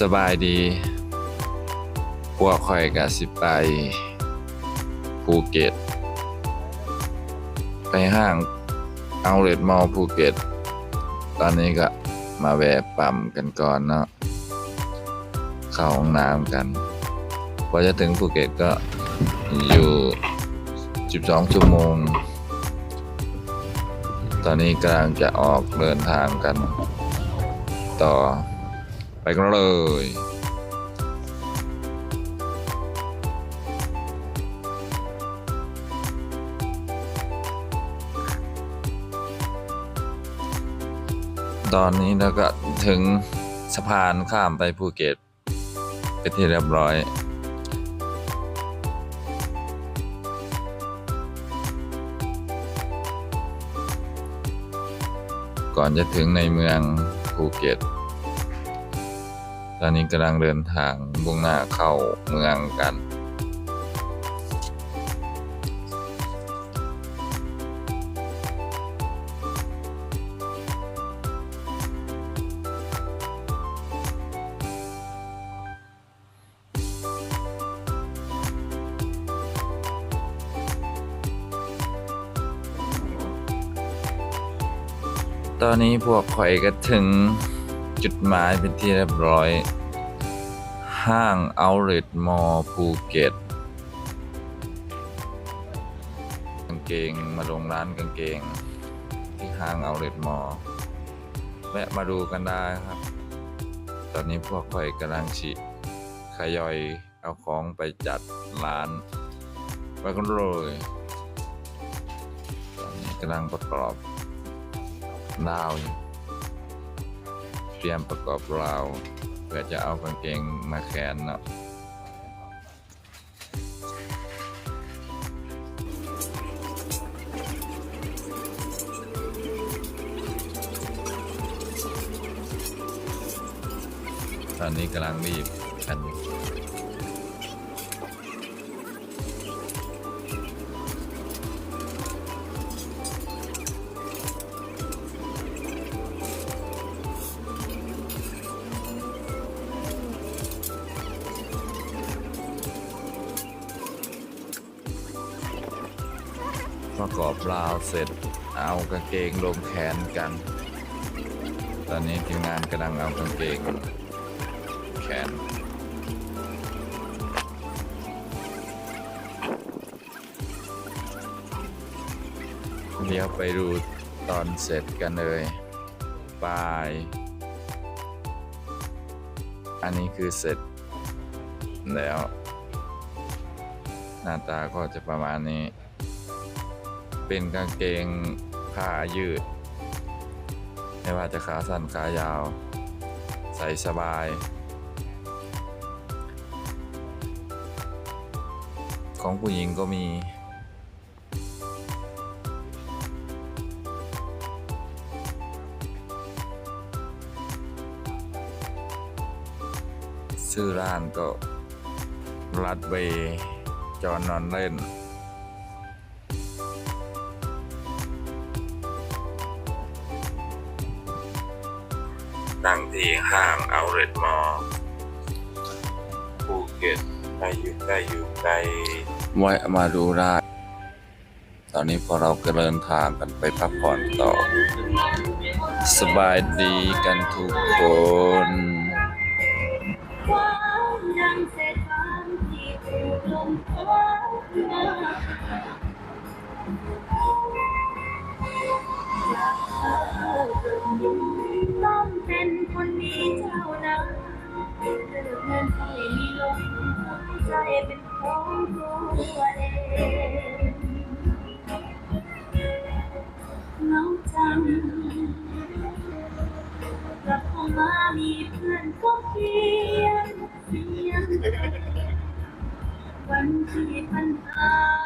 สบายดี พวกข่อยกะสิไปภูเก็ต ไปห้างเอาเลดมอลภูเก็ต ตอนนี้ก็มาแวะปั๊มกันก่อนเนาะ เข้าห้องน้ำกันพอจะถึงภูเก็ตก็อยู่ 12 ชั่วโมง ตอนนี้กำลังจะออกเดินทางกันต่อ ไปกันเลยตอนนี้เราก็ถึงสะพานข้ามไปภูเก็ตเป็นที่เรียบร้อย ก่อนจะถึงในเมืองภูเก็ต ตอนนี้กำลังเดินทางมุ่งหน้าเข้าเมืองกัน ตอนนี้พวกข่อยก็ถึง จุดหมายเป็นที่เรียบร้อย ห้างเอาเล t มอภูเก็ตกางเกงมาลงร้านกางเกง ที่ห้างเอาเล t มอแวะมาดูกันได้ครับ ตอนนี้พวกข่อยกำลังชิขยอยเอาของไปจัดร้านไปกันเลยตอนนี้กำลังประกอบราวอยู่ รียมประกอบราวเพื่อจะเอากางเกงมาแขวนเนาะตอนนี้กำลังรีบกันอยู่ ประกอบราวเสร็จ เอากางเกงลงแขนกัน ตอนนี้ทีมงานกำลังเอากางเกงแขนเดี๋ยวไปดูตอนเสร็จกันเลยบาย อันนี้คือเสร็จ แล้ว หน้าตาก็จะประมาณนี้ เป็นกางเกงผ้ายืด ไม่ว่าจะขาสั้นขายาว ใส่สบาย ของผู้หญิงก็มีชื่อร้านก็รัดเวย์จอนนอนเล่น ตั้งที่ห้างเอาเรดมอภูเก็ตใครอยู่ใกล้อยู่ไกลแวะมาดูได้ตอนนี้พอเราก็เดินทางกันไปพักผ่อนต่อ สบายดีกันทุกคนความดังเศษฟ้าที่ถูกลมพัดมาต้อง เป็นคนดีเท่านั้นเกิดเงินให้มีลมหายใจเป็นของตัวเองน้องจังกลับเข้ามามีเพื่อนก็เพียงเสียงวันที่ปัญหา